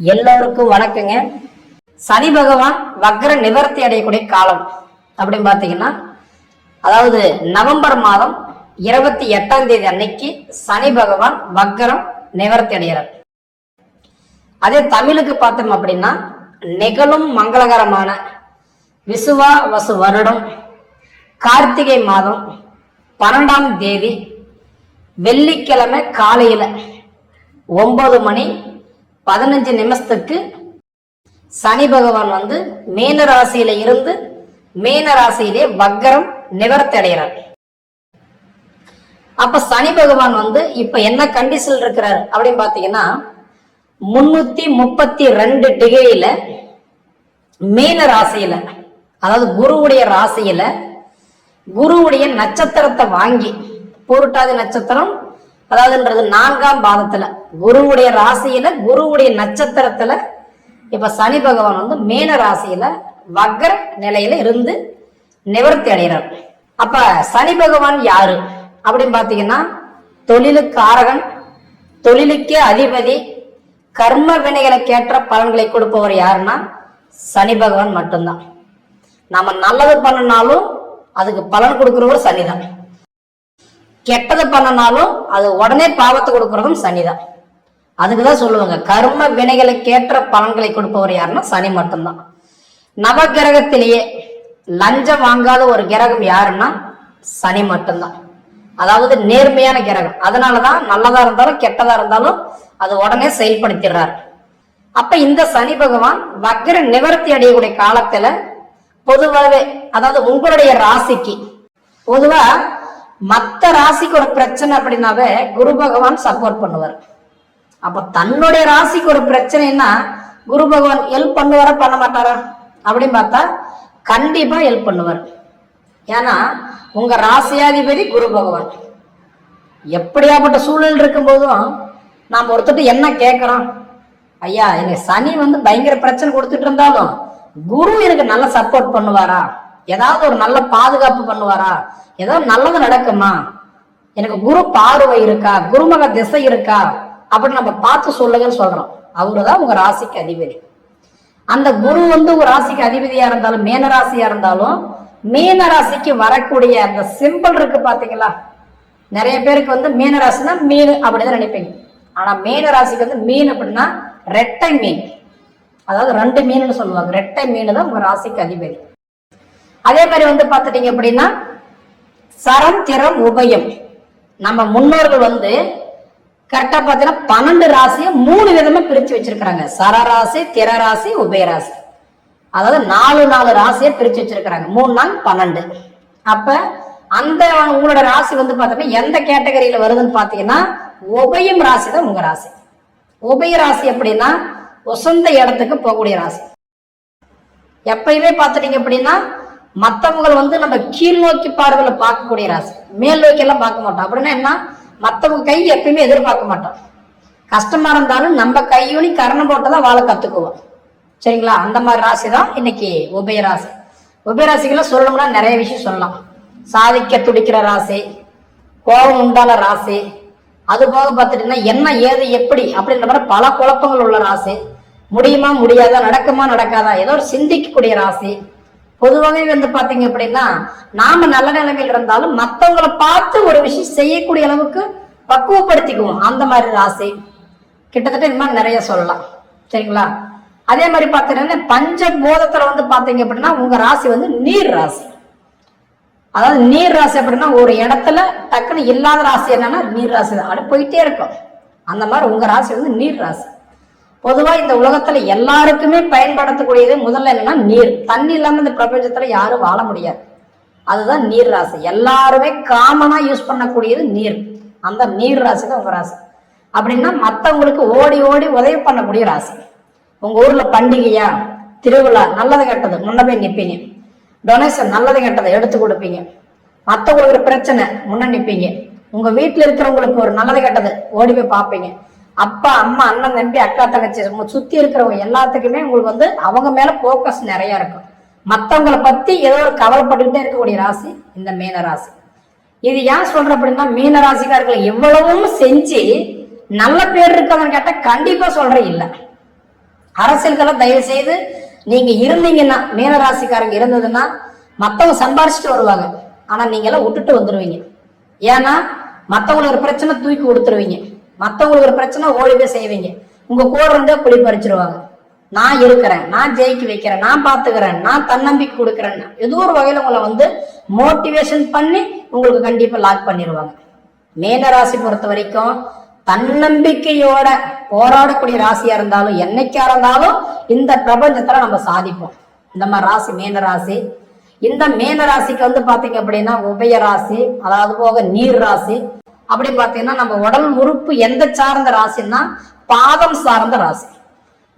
எல்லோருக்கும் வணக்கங்க. சனி பகவான் வக்ர நிவர்த்தி அடையக்கூடிய காலம் அப்படின்னு பார்த்தீங்கன்னா அதாவது நவம்பர் மாதம் இருபத்தி எட்டாம் தேதி அன்னைக்கு சனி பகவான் வக்ரம் நிவர்த்தி அடைகிறார். அதே தமிழுக்கு பார்த்தோம் அப்படின்னா நிகழும் மங்களகரமான விசுவா வசு வருடம் கார்த்திகை மாதம் பன்னெண்டாம் தேதி வெள்ளிக்கிழமை காலையில ஒன்பது மணி பதினஞ்சு நிமிஷத்துக்கு சனி பகவான் வந்து மீன ராசியில இருந்து மீன ராசியிலே வக்கரம் நிவர்த்தடைகிறார் அப்ப சனி பகவான் வந்து இப்ப என்ன கண்டிஷன் இருக்கிறார் அப்படின்னு பாத்தீங்கன்னா முன்னூத்தி முப்பத்தி ரெண்டு டிகிரியில மீன ராசியில அதாவது குருவுடைய ராசியில குருவுடைய நட்சத்திரத்தை வாங்கி பூருட்டாதி நட்சத்திரம் அதாவதுன்றது நான்காம் பாதத்துல. குருவுடைய ராசியில குருவுடைய நட்சத்திரத்துல இப்ப சனி பகவான் வந்து மீன ராசியில வக்ர நிலையில இருந்து நிவர்த்தி அடைகிறார். அப்ப சனி பகவான் யாரு? அப்படின்னு பாத்தீங்கன்னா தொழிலுக்கு ஆரகன் தொழிலுக்கே அதிபதி கர்ம வினைகளுக்கேற்ற பலன்களை கொடுப்பவர் யாருன்னா சனி பகவான் மட்டும்தான். நாம நல்லது பண்ணினாலும் அதுக்கு பலன் கொடுக்குறவர் சனிதான். கெட்டது பண்ணனாலும் அது உடனே பாவத்தை கொடுக்கறதும் சனிதான். அதுக்குதான் சொல்லுவாங்க கர்ம வினைகளுக்கேற்ற பலன்களை கொடுப்பவர் யாருன்னா சனி மட்டும்தான். நவகிரகத்திலேயே லஞ்சம் வாங்காத ஒரு கிரகம் யாருன்னா சனி மட்டும்தான். அதாவது நேர்மையான கிரகம். அதனாலதான் நல்லதா இருந்தாலும் கெட்டதா இருந்தாலும் அது உடனே செயல்படுத்திடுறார். அப்ப இந்த சனி பகவான் வக்கர நிவர்த்தி அடையக்கூடிய காலத்துல பொதுவாகவே அதாவது உங்களுடைய ராசிக்கு பொதுவா மத்த ராசிக்கு ஒரு பிரச்சனை அப்படின்னாவே குரு பகவான் சப்போர்ட் பண்ணுவார். அப்ப தன்னுடைய ராசிக்கு ஒரு பிரச்சனைன்னா குரு பகவான் ஹெல்ப் பண்ணுவாரா பண்ண மாட்டாரா? அப்படின்னு பார்த்தா கண்டிப்பா ஹெல்ப் பண்ணுவார். ஏன்னா உங்க ராசியாதிபதி குரு பகவான். எப்படியாப்பட்ட சூழல் இருக்கும்போதும் நாம் ஒருத்தட்டு என்ன கேட்கிறோம் ஐயா எனக்கு சனி வந்து பயங்கர பிரச்சனை கொடுத்துட்டு இருந்தாலும் குரு எனக்கு நல்லா சப்போர்ட் பண்ணுவாரா? ஏதாவது ஒரு நல்ல பாதுகாப்பு பண்ணுவாரா? ஏதாவது நல்லது நடக்குமா? எனக்கு குரு பார்வை இருக்கா? குருமக திசை இருக்கா? அப்படின்னு நம்ம பார்த்து சொல்லுங்கன்னு சொல்றோம். அவருதான் உங்க ராசிக்கு அதிபதி. அந்த குரு வந்து ஒரு ராசிக்கு அதிபதியா இருந்தாலும் மேன ராசியா இருந்தாலும் மீன ராசிக்கு வரக்கூடிய அந்த சிம்பிள் இருக்கு பாத்தீங்களா? நிறைய பேருக்கு வந்து மீன ராசினா மீன் அப்படின்னு நினைப்பீங்க. ஆனா மீன ராசிக்கு வந்து மீன் அப்படின்னா ரெட்டை மீன். அதாவது ரெண்டு மீன் சொல்லுவாங்க. ரெட்டை மீன் தான் உங்க ராசிக்கு அதிபதி. அதே மாதிரி வந்து பார்த்துட்டீங்க அப்படின்னா சரம் திறம் உபயம். நம்ம முன்னோர்கள் வந்து கரெக்டா பார்த்தீங்கன்னா பன்னெண்டு ராசியை மூணு விதமா பிரிச்சு வச்சிருக்கிறாங்க. சரராசி திரராசி உபயராசி. அதாவது நாலு நாலு ராசியை பிரிச்சு வச்சிருக்கிறாங்க. மூணு நாள் பன்னெண்டு. அப்ப அந்த உங்களோட ராசி வந்து பார்த்தீங்கன்னா எந்த கேட்டகரியில வருதுன்னு பார்த்தீங்கன்னா உபயம் ராசி தான் உங்க ராசி. உபய ராசி அப்படின்னா உசந்த இடத்துக்கு போகக்கூடிய ராசி. எப்பயுமே பார்த்துட்டீங்க அப்படின்னா மற்றவங்களை வந்து நம்ம கீழ் நோக்கி பார்வையில பார்க்கக்கூடிய ராசி. மேல் நோக்கி எல்லாம் பார்க்க மாட்டோம். அப்படின்னா என்ன? மற்றவங்க கை எப்பயுமே எதிர்பார்க்க மாட்டோம். கஷ்டமா இருந்தாலும் நம்ம கையூனி கரணம் போட்டதான் வாழ கத்துக்குவோம். சரிங்களா? அந்த மாதிரி ராசி தான் இன்னைக்கு உபய ராசி உபய ராசிகளை சொல்லணும்னா நிறைய விஷயம் சொல்லலாம். சாதிக்க துடிக்கிற ராசி கோபம் உண்டான ராசி அது போக பார்த்துட்டீங்கன்னா என்ன ஏது எப்படி அப்படின்ற மாதிரி பல குழப்பங்கள் உள்ள ராசி. முடியுமா முடியாதா நடக்குமா நடக்காதா? ஏதோ ஒரு சிந்திக்கக்கூடிய ராசி. பொதுவாகவே வந்து பாத்தீங்க அப்படின்னா நாம நல்ல நிலைமையில் இருந்தாலும் மத்தவங்களை பார்த்து ஒரு விஷயம் செய்யக்கூடிய அளவுக்கு பக்குவப்படுத்திக்குவோம். அந்த மாதிரி ராசி கிட்டத்தட்ட இந்த மாதிரி நிறைய சொல்லலாம். சரிங்களா? அதே மாதிரி பார்த்தீங்கன்னா பஞ்ச போதத்துல வந்து பாத்தீங்க அப்படின்னா உங்க ராசி வந்து நீர் ராசி. அதாவது நீர் ராசி அப்படின்னா ஒரு இடத்துல டக்குன்னு இல்லாத ராசி என்னன்னா நீர் ராசி தான். அப்படி போயிட்டே இருக்கும். அந்த மாதிரி உங்க ராசி வந்து நீர் ராசி. பொதுவா இந்த உலகத்துல எல்லாருக்குமே பயன்படுத்தக்கூடியது முதல்ல என்னன்னா நீர். தண்ணி இல்லாம இந்த பிரபஞ்சத்துல யாரும் வாழ முடியாது. அதுதான் நீர் ராசி. எல்லாருமே காமனா யூஸ் பண்ணக்கூடியது நீர். அந்த நீர் ராசி தான் உங்க ராசி. அப்படின்னா மற்றவங்களுக்கு ஓடி ஓடி உதவி பண்ணக்கூடிய ராசி. உங்க ஊர்ல பண்டிகையா? திருவிழா? நல்லது கெட்டது. முன்ன போய் டொனேஷன் நல்லது கெட்டதை எடுத்து கொடுப்பீங்க. மற்றவங்களுக்கு பிரச்சனை முன்ன நிற்பீங்க உங்க வீட்டில் இருக்கிறவங்களுக்கு ஒரு நல்லது கெட்டது ஓடி போய் பார்ப்பீங்க. அப்பா அம்மா அண்ணன் தம்பி அக்கா தங்கச்சி சுத்தி இருக்கிறவங்க எல்லாத்துக்குமே உங்களுக்கு வந்து அவங்க மேல போக்கஸ் நிறைய இருக்கும் மத்தவங்கள பத்தி ஏதோ ஒரு கவலைப்பட்டுக்கிட்டே இருக்கக்கூடிய ராசி இந்த மீன ராசி. இது ஏன் சொல்ற அப்படின்னா மீன ராசிக்காரர்கள் எவ்வளவும் செஞ்சு நல்ல பேர் இருக்கவங்க கேட்டா கண்டிப்பா சொல்றேன் இல்லை. அரசியல்களை தயவு செய்து நீங்க இருந்தீங்கன்னா மீனராசிக்காரங்க இருந்ததுன்னா மத்தவங்க சம்பாரிச்சுட்டு வருவாங்க. ஆனா நீங்க எல்லாம் விட்டுட்டு வந்துருவீங்க. ஏன்னா மத்தவங்களுக்கு ஒரு பிரச்சனை தூக்கி கொடுத்துருவீங்க. மற்றவங்களுக்கு ஒரு பிரச்சனை ஓடி போய் செய்வீங்க. உங்க கூட இருந்தே குழி பறிச்சிருவாங்க. நான் இருக்கிறேன் நான் ஜெயிக்க வைக்கிறேன் நான் பாத்துக்கிறேன் நான் தன்னம்பிக்கை கொடுக்குறேன். ஏதோ ஒரு வகையில் உங்களை வந்து மோட்டிவேஷன் பண்ணி உங்களுக்கு கண்டிப்பா லாக் பண்ணிடுவாங்க மேனராசி பொறுத்த வரைக்கும் தன்னம்பிக்கையோட போராடக்கூடிய ராசியா இருந்தாலும் என்னைக்கா இருந்தாலும் இந்த பிரபஞ்சத்துல நம்ம சாதிப்போம். இந்த மாதிரி ராசி மீன ராசி. இந்த மேனராசிக்கு வந்து பாத்தீங்க அப்படின்னா உபய ராசி அதாவது போக நீர் ராசி. அப்படி பார்த்தீங்கன்னா நம்ம உடல் உறுப்பு எந்த சார்ந்த ராசின்னா பாதம் சார்ந்த ராசி.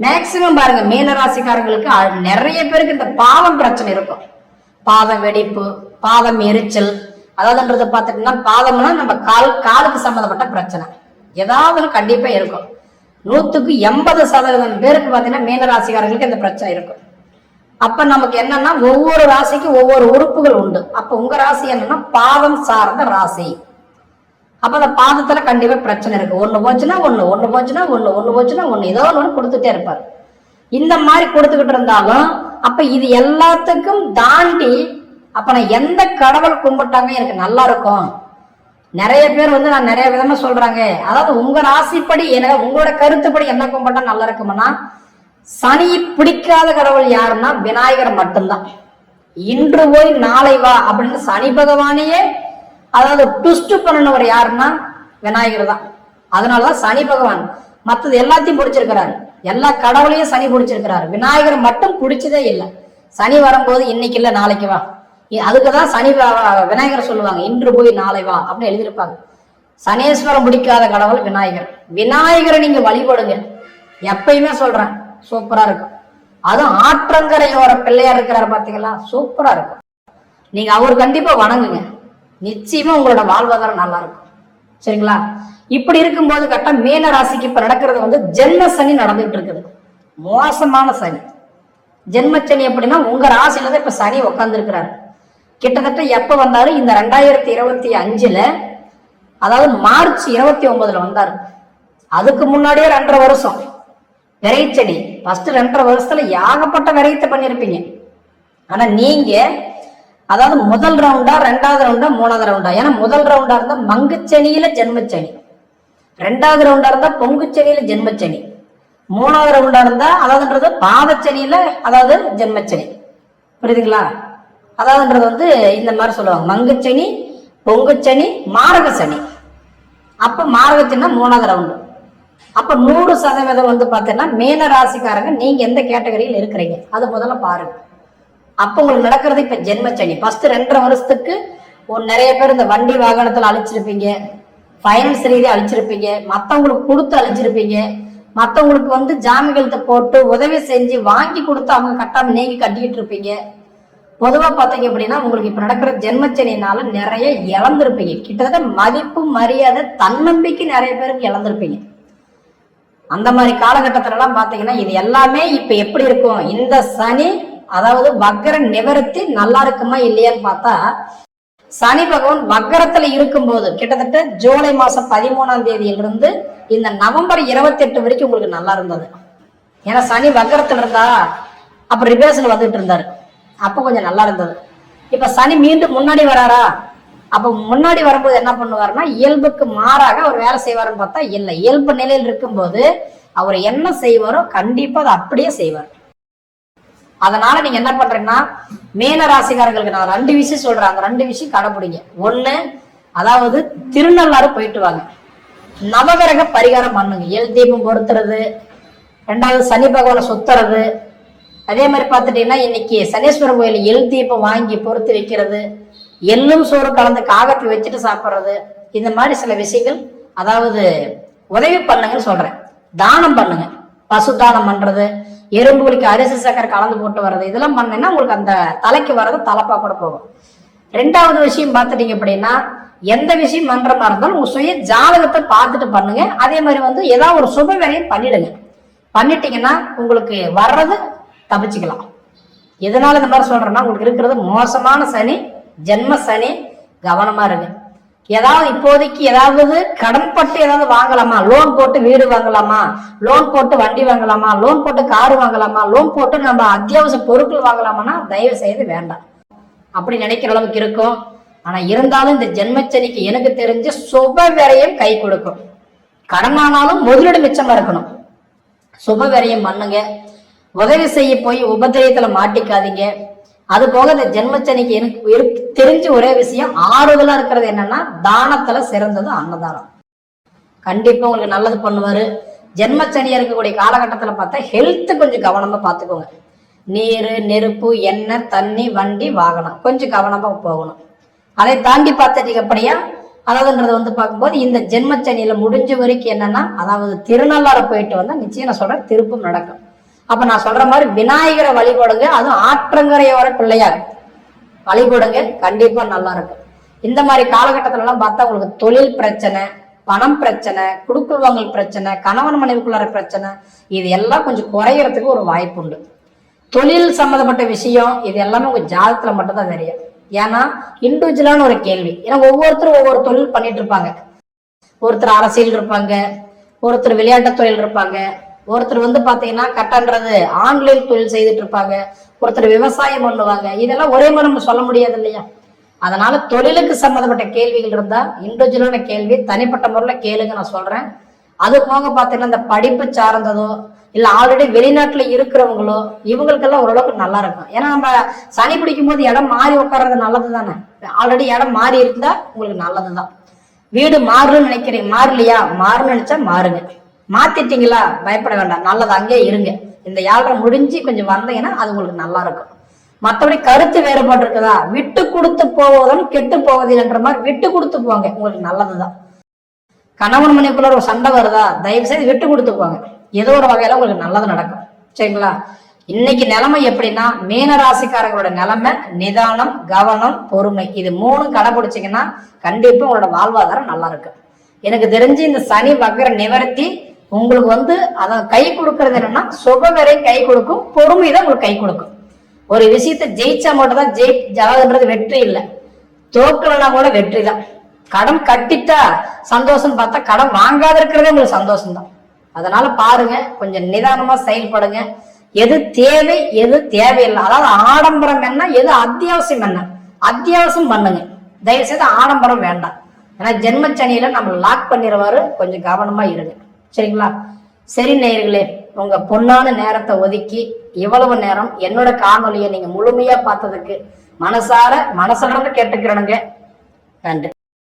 மேக்சிமம் பாருங்க மீன ராசிக்காரங்களுக்கு நிறைய பேருக்கு இந்த பாதம் பிரச்சனை இருக்கும். பாதம் வெடிப்பு பாதம் எரிச்சல் அதாவதுன்றது பார்த்துட்டோம்னா பாதம்னா நம்ம கால் காலுக்கு சம்மந்தப்பட்ட பிரச்சனை. ஏதாவது கண்டிப்பா இருக்கும். நூத்துக்கு எண்பது சதவீதம் பேருக்கு பார்த்தீங்கன்னா மீன ராசிக்காரங்களுக்கு இந்த பிரச்சனை இருக்கும். அப்ப நமக்கு என்னன்னா ஒவ்வொரு ராசிக்கும் ஒவ்வொரு உறுப்புகள் உண்டு. அப்ப உங்க ராசி என்னன்னா பாதம் சார்ந்த ராசி. அப்ப அந்த பாதத்துல கண்டிப்பா பிரச்சனை இருக்கு. ஒண்ணு போச்சுன்னா ஒண்ணு ஒண்ணு போச்சுன்னா ஒண்ணு ஒண்ணு போச்சுன்னா ஒண்ணு. ஏதோ ஒண்ணு கொடுத்துட்டே இருப்பாரு. இந்த மாதிரி கொடுத்துக்கிட்டு இருந்தாலும் அப்ப இது எல்லாத்துக்கும் தாண்டி அப்ப நான் எந்த கடவுள் கும்பிட்டாங்க எனக்கு நல்லா இருக்கும். நிறைய பேர் வந்து நான் நிறைய விதமா சொல்றாங்க. அதாவது உங்க ராசிப்படி எனக்கு உங்களோட கருத்துப்படி என்ன கும்பிட்டா நல்லா இருக்கும்னா சனி பிடிக்காத கடவுள் யாருன்னா விநாயகர் மட்டும்தான். இன்று போய் நாளை வா அப்படின்னு சனி பகவானையே அதாவது ட்விஸ்ட் பண்ணினவர் யாருன்னா விநாயகர் தான். அதனாலதான் சனி பகவான் மற்றது எல்லாத்தையும் பிடிச்சிருக்கிறாரு. எல்லா கடவுளையும் சனி பிடிச்சிருக்கிறாரு. விநாயகர் மட்டும் பிடிச்சதே இல்லை. சனி வரும்போது இன்னைக்கு இல்லை நாளைக்கு வா. இ- அதுக்குதான் சனி வ- விநாயகர் சொல்லுவாங்க இன்று போய் நாளை வா அப்படின்னு எழுதியிருப்பாங்க. சனீஸ்வரம் பிடிக்காத கடவுள் விநாயகர். விநாயகரை நீங்க வழிபடுங்க. எப்பயுமே சொல்றேன் சூப்பரா இருக்கும். அதுவும் ஆற்றங்கரையோர பிள்ளையார் இருக்கிறாரு பாத்தீங்களா? சூப்பரா இருக்கும். நீங்க அவர் கண்டிப்பா வணங்குங்க. நிச்சயமா உங்களோட வாழ்வாதாரம் நல்லா இருக்கும் சரிங்களா? இப்படி இருக்கும்போது கரெக்டா மீன ராசிக்கு இப்ப நடக்கிறது வந்து ஜென்ம சனி நடந்துட்டு இருக்குது. மோசமான சனி. ஜென்மச்சனி எப்படின்னா உங்க ராசியில தான் இப்ப சனி உட்காந்துருக்கிறாரு கிட்டத்தட்ட எப்ப வந்தாரு? இந்த ரெண்டாயிரத்தி இருபத்தி அஞ்சுல அதாவது மார்ச் இருபத்தி ஒன்பதுல வந்தாரு. அதுக்கு முன்னாடியே ரெண்டரை வருஷம். விரைச்சனி. ஃபர்ஸ்ட் ரெண்டரை வருஷத்துல ஏகப்பட்ட விரையத்தை பண்ணிருப்பீங்க ஆனா நீங்க அதாவது முதல் ரவுண்டா ரெண்டாவது ரவுண்டா மூணாவது ரவுண்டா ஏன்னா முதல் ரவுண்டா இருந்தா மங்குச்சனியில ஜென்மச்சனி ரெண்டாவது ரவுண்டா இருந்தா பொங்குச்சனியில ஜென்மச்சனி மூணாவது ரவுண்டா இருந்தா அதாவதுன்றது பாதச்சனியில அதாவது ஜென்மச்சனி புரியுதுங்களா? அதாவதுன்றது வந்து இந்த மாதிரி சொல்லுவாங்க. மங்குச்சனி பொங்குச்சனி மாரக சனி அப்ப மாரகச்சனா மூணாவது ரவுண்டு அப்ப நூறு சதவீதம் வந்து பார்த்தீங்கன்னா மீன ராசிக்காரங்க நீங்க எந்த கேட்டகரியில் இருக்கிறீங்க? அது முதல்ல பாருங்க. அப்ப உங்களுக்கு நடக்கிறது இப்ப ஜென்மச்சனி ஃபர்ஸ்ட் ரெண்டரை வருஷத்துக்கு ஒரு நிறைய பேர் இந்த வண்டி வாகனத்துல அழிச்சிருப்பீங்க. ஃபைனான்ஸ் ரீதியா அழிச்சிருப்பீங்க. மத்தவங்களுக்கு கொடுத்து அழிச்சிருப்பீங்க. மத்தவங்களுக்கு வந்து ஜாமீன்கள்ட்ட போட்டு உதவி செஞ்சு வாங்கி கொடுத்து அவங்க கட்டாம நீங்க கட்டிக்கிட்டு இருப்பீங்க. பொதுவா பாத்தீங்க அப்படின்னா உங்களுக்கு இப்ப நடக்கிற ஜென்மச்சனினால நிறைய இழந்திருப்பீங்க. கிட்டத்தட்ட மதிப்பு மரியாதை தன்னம்பிக்கை நிறைய பேருக்கு இழந்திருப்பீங்க. அந்த மாதிரி காலகட்டத்துல எல்லாம் பாத்தீங்கன்னா இது எல்லாமே இப்ப எப்படி இருக்கும்? இந்த சனி அதாவது வக்கர நிவர்த்தி நல்லா இருக்குமா இல்லையான்னு பார்த்தா சனி பகவான் வக்கரத்துல இருக்கும்போது கிட்டத்தட்ட ஜூலை மாசம் பதிமூணாம் தேதியிலிருந்து இந்த நவம்பர் இருபத்தி எட்டு வரைக்கும் உங்களுக்கு நல்லா இருந்தது. ஏன்னா சனி வக்கரத்துல இருந்தா அப்ப ரிபேர்ஸ்ல வந்துட்டு இருந்தாரு. அப்ப கொஞ்சம் நல்லா இருந்தது. இப்ப சனி மீண்டும் முன்னாடி வராரா? அப்ப முன்னாடி வரும்போது என்ன பண்ணுவாருன்னா இயல்புக்கு மாறாக அவர் வேலை செய்வாருன்னு பார்த்தா இல்லை. இயல்பு நிலையில் இருக்கும்போது அவர் என்ன செய்வாரோ கண்டிப்பா அதை அப்படியே செய்வார். அதனால நீங்க என்ன பண்றீங்கன்னா மீன ராசிகாரங்களுக்கு நான் ரெண்டு விஷயம் சொல்றேன். அந்த ரெண்டு விஷயம் கடைபிடிங்க. ஒண்ணு அதாவது திருநள்ளாறு போயிட்டு வாங்க. நவகிரக பரிகாரம் பண்ணுங்க. எல் தீபம் பொருத்துறது ரெண்டாவது சனி பகவானை சுத்துறது. அதே மாதிரி பார்த்துட்டீங்கன்னா இன்னைக்கு சனீஸ்வரர் கோயில் எல் தீபம் வாங்கி பொறுத்து வைக்கிறது. எள்ளும் சோறு கலந்து காகத்தை வச்சுட்டு சாப்பிட்றது. இந்த மாதிரி சில விஷயங்கள் அதாவது உதவி பண்ணுங்கன்னு சொல்றேன். தானம் பண்ணுங்க. பசு தானம் பண்றது. எறும்பு வலிக்கு அரிசி சக்கரை கலந்து போட்டு வர்றது இதெல்லாம் பண்ணீங்கன்னா உங்களுக்கு அந்த தலைக்கு வர்றது தலைப்பா கூட போகும். ரெண்டாவது விஷயம் பார்த்துட்டீங்க அப்படின்னா எந்த விஷயம் பண்ற மாதிரி இருந்தாலும் உங்க சுய ஜாதகத்தை பார்த்துட்டு பண்ணுங்க. அதே மாதிரி வந்து ஏதாவது ஒரு சுப வேலையும் பண்ணிடுங்க. பண்ணிட்டீங்கன்னா உங்களுக்கு வர்றது தப்பிச்சுக்கலாம். எதனால இந்த மாதிரி சொல்றேன்னா உங்களுக்கு இருக்கிறது மோசமான சனி ஜென்ம சனி கவனமா இருங்க. ஏதாவது இப்போதைக்கு ஏதாவது கடன் பட்டு ஏதாவது வாங்கலாமா? லோன் போட்டு வீடு வாங்கலாமா? லோன் போட்டு வண்டி வாங்கலாமா? லோன் போட்டு கார் வாங்கலாமா? லோன் போட்டு நம்ம அத்தியாவசிய பொருட்கள் வாங்கலாமான்னா தயவு செய்து வேண்டாம். அப்படி நினைக்கிற அளவுக்கு இருக்கும். ஆனா இருந்தாலும் இந்த ஜென்மச்சனிக்கு எனக்கு தெரிஞ்ச சுப விரையும் கை கொடுக்கும். கடனானாலும் முதலீடு மிச்சமா இருக்கணும். சுப விரையும் பண்ணுங்க. உதவி செய்ய போய் உபதிரயத்துல மாட்டிக்காதீங்க. அது போக இந்த ஜென்மச்சனிக்கு எனக்கு தெரிஞ்ச ஒரே விஷயம் ஆறுதலா இருக்கிறது என்னன்னா தானத்துல சிறந்தது அன்னதானம். கண்டிப்பா உங்களுக்கு நல்லது பண்ணுவாரு. ஜென்மச்சனியா இருக்கக்கூடிய காலகட்டத்துல பார்த்தா ஹெல்த் கொஞ்சம் கவனமா பார்த்துக்கோங்க. நீர் நெருப்பு எண்ணெய் தண்ணி வண்டி வாகனம் கொஞ்சம் கவனமா போகணும். அதை தாண்டி பார்த்துட்டீங்க அப்படியா அதாவதுன்றது வந்து பார்க்கும்போது இந்த ஜென்மச்சனியில முடிஞ்ச வரைக்கும் என்னன்னா அதாவது திருநள்ளாறு போயிட்டு வந்தா நிச்சயம் நான் சொல்றேன் திருப்பும் நடக்கும். அப்ப நான் சொல்ற மாதிரி விநாயகரை வழிபடுங்க. அதுவும் ஆற்றங்கரையோர பிள்ளையார். வழிபடுங்க. கண்டிப்பா நல்லா இருக்கும். இந்த மாதிரி காலகட்டத்துல எல்லாம் பார்த்தா உங்களுக்கு தொழில் பிரச்சனை பணம் பிரச்சனை குடுக்கல் வாங்கல் பிரச்சனை கணவன் மனைவிக்குள்ளார பிரச்சனை இது எல்லாம் கொஞ்சம் குறையறதுக்கு ஒரு வாய்ப்பு உண்டு. தொழில் சம்மந்தப்பட்ட விஷயம் இது எல்லாமே உங்க ஜாதத்துல மட்டும்தான் தெரியும். ஏன்னா இண்டிவிஜுவலான ஒரு கேள்வி. ஏன்னா ஒவ்வொருத்தரும் ஒவ்வொரு தொழில் பண்ணிட்டு இருப்பாங்க. ஒருத்தர் அரசியல் இருப்பாங்க ஒருத்தர் விளையாட்டு தொழில் இருப்பாங்க ஒருத்தர் வந்து பாத்தீங்கன்னா கட்டன்றது ஆன்லைன் தொழில் செய்துட்டு இருப்பாங்க ஒருத்தர் விவசாயம் பண்ணுவாங்க. இதெல்லாம் ஒரே மாதிரி நம்ம சொல்ல முடியாது இல்லையா? அதனால தொழிலுக்கு சம்மந்தப்பட்ட கேள்விகள் இருந்தா இண்டிவிஜுவலான கேள்வி தனிப்பட்ட முறையில் கேளுங்க நான் சொல்றேன். அது போக பாத்தீங்கன்னா இந்த படிப்பு சார்ந்ததோ இல்ல ஆல்ரெடி வெளிநாட்டுல இருக்கிறவங்களோ இவங்களுக்கெல்லாம் ஓரளவுக்கு நல்லா இருக்கும். ஏன்னா நம்ம சனி பிடிக்கும் போது இடம் மாறி உட்கார்றது நல்லது தானே? ஆல்ரெடி இடம் மாறி இருந்தா உங்களுக்கு நல்லதுதான். வீடு மாறணும்னு நினைக்கிறீங்க மாறலையா? மாறணும்னு நினைச்சா மாறுங்க. மாத்திட்டீங்களா? பயப்பட வேண்டாம். நல்லது அங்கேயே இருங்க. இந்த ஏழரை முடிஞ்சு கொஞ்சம் வந்தீங்கன்னா அது உங்களுக்கு நல்லா இருக்கும். மற்றபடி கருத்து வேறுபாடு இருக்குதா? விட்டு கொடுத்து போவதும் கெட்டு போவதில்லைன்ற மாதிரி விட்டு கொடுத்து போங்க. உங்களுக்கு நல்லதுதான். கணவன் மனைவிக்குள்ள ஒரு சண்டை வருதா? தயவு செய்து விட்டு கொடுத்து போங்க. ஏதோ ஒரு வகையில உங்களுக்கு நல்லது நடக்கும். சரிங்களா? இன்னைக்கு நிலைமை எப்படின்னா மீன ராசிக்காரங்களோட நிலைமை நிதானம் கவனம் பொறுமை. இது மூணும் கடைபிடிச்சிங்கன்னா கண்டிப்பா உங்களோட வாழ்வாதாரம் நல்லா இருக்கும். எனக்கு தெரிஞ்சு இந்த சனி வக்கர நிவர்த்தி உங்களுக்கு வந்து அதை கை கொடுக்கறது என்னன்னா சுபவரை கை கொடுக்கும் பொறுமை தான் உங்களுக்கு கை கொடுக்கும். ஒரு விஷயத்தை ஜெயிச்சா மட்டும் தான் ஜெயி ஜாதகன்றது வெற்றி இல்லை. தோக்கலனா கூட வெற்றி தான். கடன் கட்டிட்டா சந்தோஷம் பார்த்தா கடன் வாங்காத இருக்கிறதே உங்களுக்கு சந்தோஷம் தான் அதனால பாருங்க கொஞ்சம் நிதானமா செயல்படுங்க. எது தேவை எது தேவையில்லை. அதாவது ஆடம்பரம் என்ன எது அத்தியாவசியம் என்ன? அத்தியாவசியம் பண்ணுங்க. தயவு செய்து ஆடம்பரம் வேண்டாம். ஏன்னா ஜென்மச்சனியில நம்ம லாக் பண்ணிடுவாரு. கொஞ்சம் கவனமா இருங்க. சரிங்களா? சரி நேயர்களே உங்க பொன்னான நேரத்தை ஒதுக்கி இவ்வளவு நேரம் என்னோட காணொலியை நீங்க முழுமையா பார்த்ததுக்கு மனசார மனசுல கேட்டுக்கிறனுங்க. நன்றி.